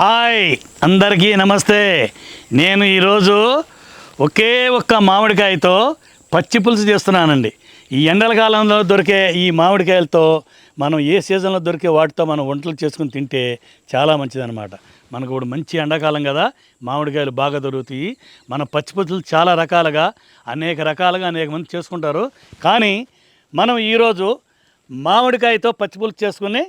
Hi అందరికీ నమస్తే. నేను ఈరోజు ఒకే ఒక్క మామిడికాయతో పచ్చి పులుసు చేస్తున్నానండి. ఈ ఎండల కాలంలో దొరికే ఈ మామిడికాయలతో మనం ఏ సీజన్లో దొరికే వాటితో మనం వంటలు చేసుకుని తింటే చాలా మంచిదన్నమాట. మనకు ఇప్పుడు మంచి ఎండాకాలం కదా మామిడికాయలు బాగా దొరుకుతాయి. మన పచ్చి పులుసులు చాలా రకాలుగా అనేక రకాలుగా అనేక మంది చేసుకుంటారు. కానీ మనం ఈరోజు మామిడికాయతో పచ్చి పులుసు చేసుకుని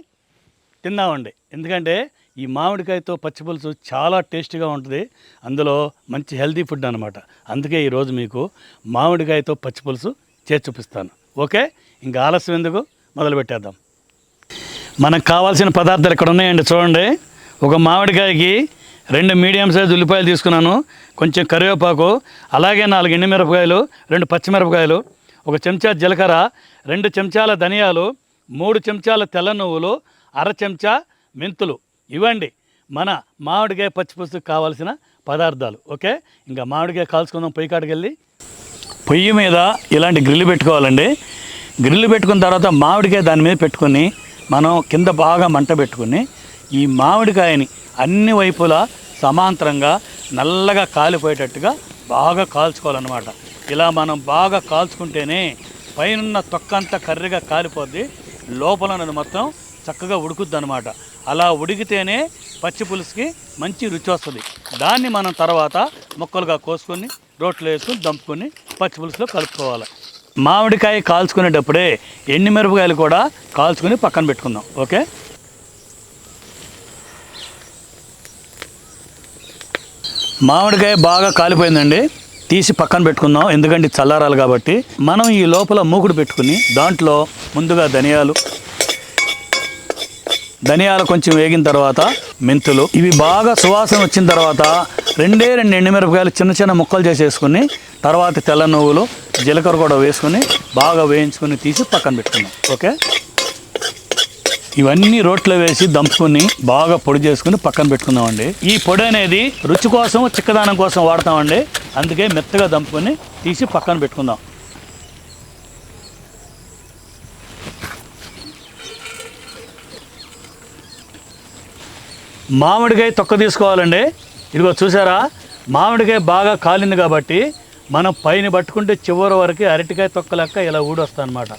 తిందామండి ఎందుకంటే ఈ మామిడికాయతో పచ్చి పులుసు చాలా టేస్టీగా ఉంటుంది. అందులో మంచి హెల్తీ ఫుడ్ అనమాట అందుకే ఈరోజు మీకు మామిడికాయతో పచ్చి పులుసు చేసి చూపిస్తాను. ఓకే? ఇంకా ఆలస్యం ఎందుకు? మొదలు పెట్టేద్దాం. మనకు కావాల్సిన పదార్థాలు ఇక్కడ ఉన్నాయండి చూడండి. ఒక మామిడికాయకి రెండు మీడియం సైజ్ ఉల్లిపాయలు తీసుకున్నాను. కొంచెం కరివేపాకు అలాగే నాలుగు ఎండుమిరపకాయలు రెండు పచ్చిమిరపకాయలు ఒక చెంచా జీలకర్ర రెండు చెంచాల ధనియాలు మూడు చెంచాల తెల్ల నువ్వులు అర చెంచా మెంతులు. ఇవ్వండి. మన మామిడికాయ పచ్చిపులుసుకు కావాల్సిన పదార్థాలు ఓకే? ఇంకా మామిడికాయ కాల్చుకుందాం పొయ్యి కాడికి వెళ్ళి. పొయ్యి మీద ఇలాంటి గ్రిల్లు పెట్టుకోవాలండి. గ్రిల్లు పెట్టుకున్న తర్వాత మామిడికాయ దాని మీద పెట్టుకొని మనం కింద బాగా మంట పెట్టుకుని ఈ మామిడికాయని అన్ని వైపులా సమాంతరంగా నల్లగా కాలిపోయేటట్టుగా బాగా కాల్చుకోవాలన్నమాట. ఇలా మనం బాగా కాల్చుకుంటేనే పైనున్న తొక్క అంతా కర్రీగా కాలిపోద్ది. లోపల మొత్తం చక్కగా ఉడుకుద్ది అనమాట అలా ఉడికితేనే పచ్చి పులుసుకి మంచి రుచి వస్తుంది దాన్ని మనం తర్వాత ముక్కలుగా కోసుకొని రోట్లో వేసుకొని దంపుకొని పచ్చి పులుసులో కలుపుకోవాలి. మామిడికాయ కాల్చుకునేటప్పుడే ఎండుమిరపకాయలు కూడా కాల్చుకొని పక్కన పెట్టుకుందాం. ఓకే? మామిడికాయ బాగా కాలిపోయిందండి. తీసి పక్కన పెట్టుకుందాం. ఎందుకంటే చల్లారాలు కాబట్టి. మనం ఈ లోపల మూకుడు పెట్టుకుని దాంట్లో ముందుగా ధనియాలు ధనియాలు కొంచెం వేగిన తర్వాత మెంతులు. ఇవి బాగా సువాసన వచ్చిన తర్వాత రెండే రెండు ఎండుమిరపకాయలు చిన్న చిన్న ముక్కలు చేసేసుకుని తర్వాత తెల్ల నువ్వులు జీలకర్ర కూడా వేసుకుని బాగా వేయించుకుని తీసి పక్కన పెట్టుకుందాం. ఓకే? ఇవన్నీ రోట్లో వేసి దంపుకొని బాగా పొడి చేసుకుని పక్కన పెట్టుకుందామండి. ఈ పొడి అనేది రుచి కోసం చిక్కదానం కోసం వాడతామండి. అందుకే మెత్తగా దంపుకొని తీసి పక్కన పెట్టుకుందాం. మామిడికాయ తొక్క తీసుకోవాలండి. ఇదిగో చూసారా? మామిడికాయ బాగా కాలింది కాబట్టి మనం పైన పట్టుకుంటే చివరి వరకు అరటికాయ తొక్క లెక్క ఇలా ఊడొస్తా అనమాట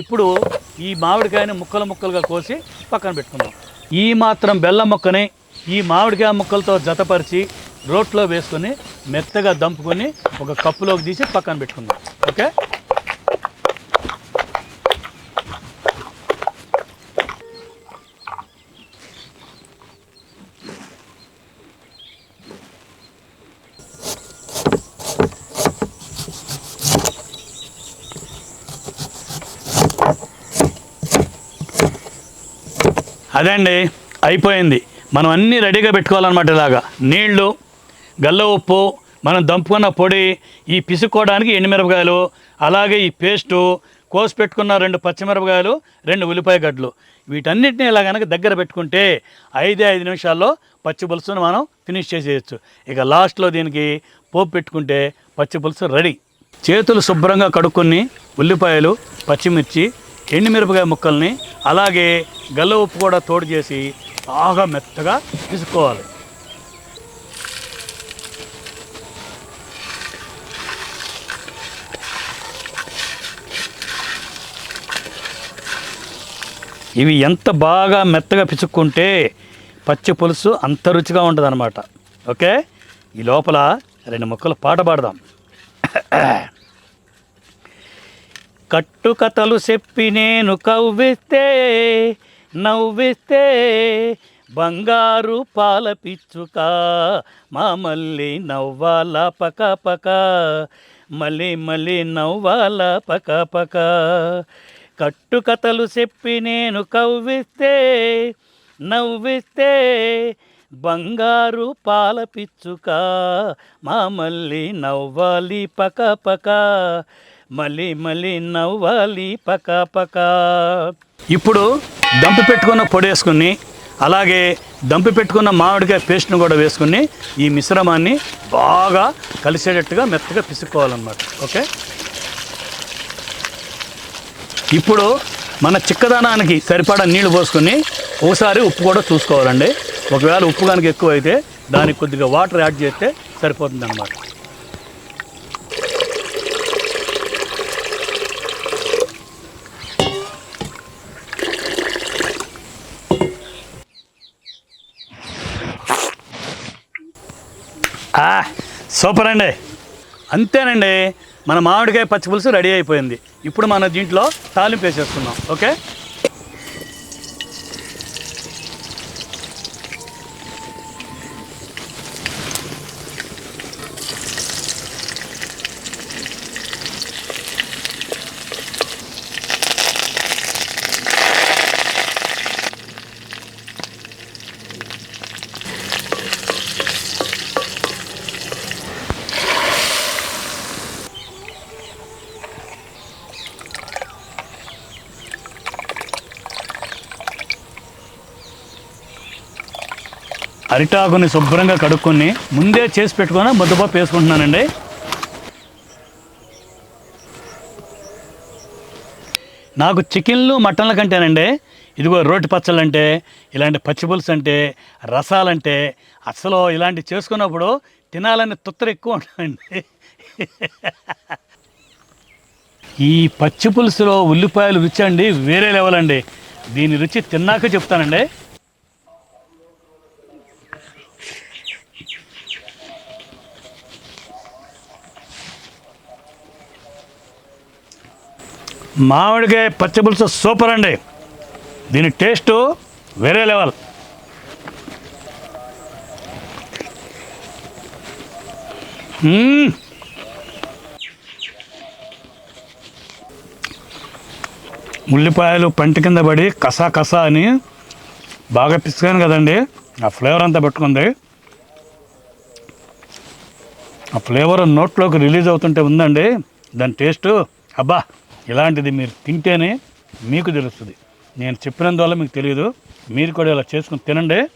ఇప్పుడు ఈ మామిడికాయని ముక్కలు ముక్కలుగా కోసి పక్కన పెట్టుకుందాం. ఈ మాత్రం బెల్లం ముక్కని ఈ మామిడికాయ ముక్కలతో జతపరిచి రోట్లో వేసుకొని మెత్తగా దంపుకొని ఒక కప్పులోకి తీసి పక్కన పెట్టుకుందాం. ఓకే? అదండి అయిపోయింది. మనం అన్నీ రెడీగా పెట్టుకోవాలన్నమాట ఇలాగా. నీళ్ళు గల్ల ఉప్పు మనం దంపుకున్న పొడి ఈ పిసుకోవడానికి ఎండుమిరపకాయలు అలాగే ఈ పేస్టు కోసి పెట్టుకున్న రెండు పచ్చిమిరపకాయలు రెండు ఉల్లిపాయ గడ్డలు. వీటన్నిటిని ఇలా కనుక దగ్గర పెట్టుకుంటే ఐదే ఐదు నిమిషాల్లో పచ్చి పులుసును మనం ఫినిష్ చేసేయచ్చు. ఇక లాస్ట్లో దీనికి పోపు పెట్టుకుంటే పచ్చి పులుసు రెడీ. చేతులు శుభ్రంగా కడుక్కొని ఉల్లిపాయలు పచ్చిమిర్చి ఎండుమిరపకాయ ముక్కల్ని అలాగే గల్ల ఉప్పు కూడా తోడు చేసి బాగా మెత్తగా తీసుకోవాలి ఇవి ఎంత బాగా మెత్తగా పిసుక్కుంటే పచ్చి పులుసు అంత రుచిగా ఉంటుంది ఓకే? ఈ లోపల రెండు మొక్కలు పాట పాడదాం. కట్టుకథలు చెప్పి నేను కవ్విస్తే నవ్విస్తే బంగారు పాల పిచ్చుక మా మళ్ళీ నవ్వాల పక పక మళ్ళీ మళ్ళీ నవ్వాల పక పక. కట్టుకథలు చెప్పి నేను కవ్విస్తే నవ్విస్తే బంగారు పాల పిచ్చుక మా మళ్ళీ నవ్వాలి పక పక. మళ్ళీ మళ్ళీ నవ్వాలి పకా పకా. ఇప్పుడు దంపు పెట్టుకున్న పొడి వేసుకుని అలాగే దంపు పెట్టుకున్న మామిడికాయ పేస్ట్ను కూడా వేసుకుని ఈ మిశ్రమాన్ని బాగా కలిసేటట్టుగా మెత్తగా పిసుక్కోవాలన్నమాట. ఓకే? ఇప్పుడు మన చిక్కదనానికి సరిపడా నీళ్ళు పోసుకొని ఒకసారి ఉప్పు కూడా చూసుకోవాలండి. ఒకవేళ ఉప్పు కనుక ఎక్కువ అయితే దానికి కొద్దిగా వాటర్ యాడ్ చేస్తే సరిపోతుంది అన్నమాట సూపర్ అండి. అంతేనండి. మన మామిడికాయ పచ్చి పులుసు రెడీ అయిపోయింది. ఇప్పుడు మన దీంట్లో తాలింపు వేసేసుకుందాం. ఓకే? అరిటాకుని శుభ్రంగా కడుక్కొని ముందే చేసి పెట్టుకొని ముద్దపప్పు వేసుకుంటున్నానండి. నాకు చికెన్లు మటన్ల కంటేనండి. ఇదిగో రోటి పచ్చళ్ళు అంటే ఇలాంటి పచ్చి పులుసు అంటే రసాలంటే అసలు ఇలాంటి చేసుకున్నప్పుడు తినాలని తొత్తర ఎక్కువ ఉంటుందండి. ఈ పచ్చి పులుసులో ఉల్లిపాయలు రుచి అండి వేరే లెవెల్ అండి. దీని రుచి తిన్నాక చెప్తానండి. మామిడికాయ పచ్చి పులుసు సూపర్ అండి. దీని టేస్ట్ వేరే లెవెల్. ఉల్లిపాయలు పంటి కింద పడి కసా కసా అని బాగా పిసికాను కదండి. ఆ ఫ్లేవర్ అంతా పెట్టుకుంది. ఆ ఫ్లేవర్ నోట్లోకి రిలీజ్ అవుతుంటే ఉందండి. దాని టేస్ట్ అబ్బా! ఇలాంటిది మీరు తింటేనే మీకు తెలుస్తుంది. నేను చెప్పినందువల్ల మీకు తెలియదు మీరు కూడా ఇలా చేసుకుని తినండి.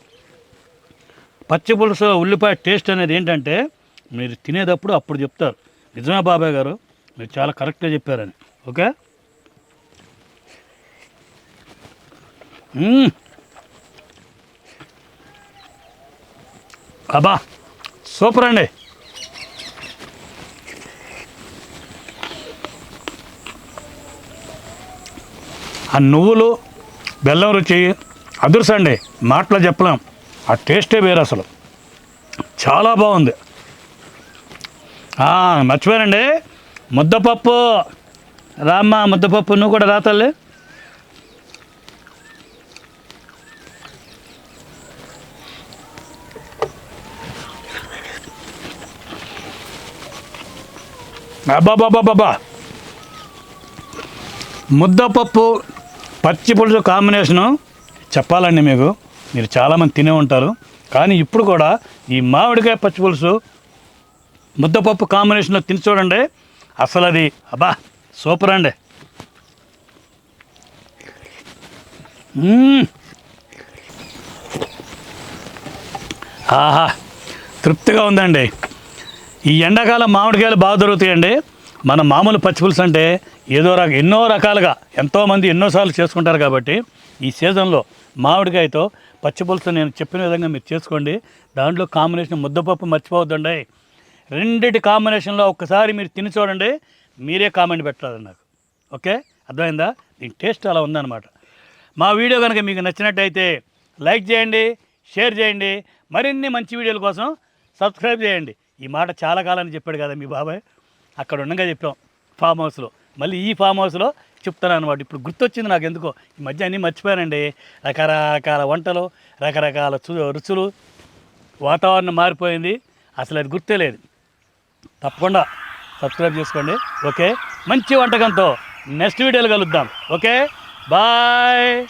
పచ్చి పులుసు ఉల్లిపాయ టేస్ట్ అనేది ఏంటంటే మీరు తినేటప్పుడు అప్పుడు చెప్తారు. నిజమే బాబాయ్ గారు? మీరు చాలా కరెక్ట్గా చెప్పారని. ఓకే? అబ్బా సూపర్ అండి. ఆ నువ్వులు బెల్లం రుచి అదుర్సండి మాటలో చెప్పలేం. ఆ టేస్టే వేరు అసలు. చాలా బాగుంది. మర్చిపోయానండి. ముద్దపప్పు. రామ్మ ముద్దపప్పు నువ్వు కూడా రాతల్లి అబ్బాబాబాబా ముద్దపప్పు పచ్చి పులుసు కాంబినేషను చెప్పాలండి మీకు. మీరు చాలామంది తినే ఉంటారు. కానీ ఇప్పుడు కూడా ఈ మామిడికాయ పచ్చి పులుసు ముద్దపప్పు కాంబినేషన్లో తిని చూడండి. అసలు అది అబ్బా సూపర్ అండి. ఆహా తృప్తిగా ఉందండి. ఈ ఎండాకాలం మామిడికాయలు బాగా దొరుకుతాయండి. మన మామూలు పచ్చి పులుసు అంటే ఏదో రక ఎన్నో రకాలుగా ఎంతోమంది ఎన్నోసార్లు చేసుకుంటారు కాబట్టి ఈ సీజన్లో మామిడికాయతో పచ్చి పులుసు నేను చెప్పిన విధంగా మీరు చేసుకోండి. దాంట్లో కాంబినేషన్ ముద్దపప్పు మర్చిపోవద్దండి. రెండిటి కాంబినేషన్లో ఒక్కసారి మీరు తిని చూడండి. మీరే కామెంట్ పెట్టాలి నాకు. ఓకే? అర్థమైందా? దీని టేస్ట్ అలా ఉందన్నమాట. మా వీడియో కనుక మీకు నచ్చినట్టయితే లైక్ చేయండి షేర్ చేయండి. మరిన్ని మంచి వీడియోల కోసం సబ్స్క్రైబ్ చేయండి. ఈ మాట చాలా కాలాన్ని చెప్పాడు కదా మీ బాబాయ్. అక్కడ ఉండగా చెప్పాం ఫామ్ హౌస్లో. మళ్ళీ ఈ ఫామ్ హౌస్లో చెప్తాను అనమాట ఇప్పుడు గుర్తొచ్చింది నాకు ఎందుకో ఈ మధ్య అన్నీ మర్చిపోయానండి. రకరకాల వంటలు రకరకాల రుచులు వాతావరణం మారిపోయింది. అసలు అది గుర్తే లేదు. తప్పకుండా సబ్స్క్రైబ్ చేసుకోండి. ఓకే? మంచి వంటకంతో నెక్స్ట్ వీడియోలో కలుద్దాం. ఓకే? బాయ్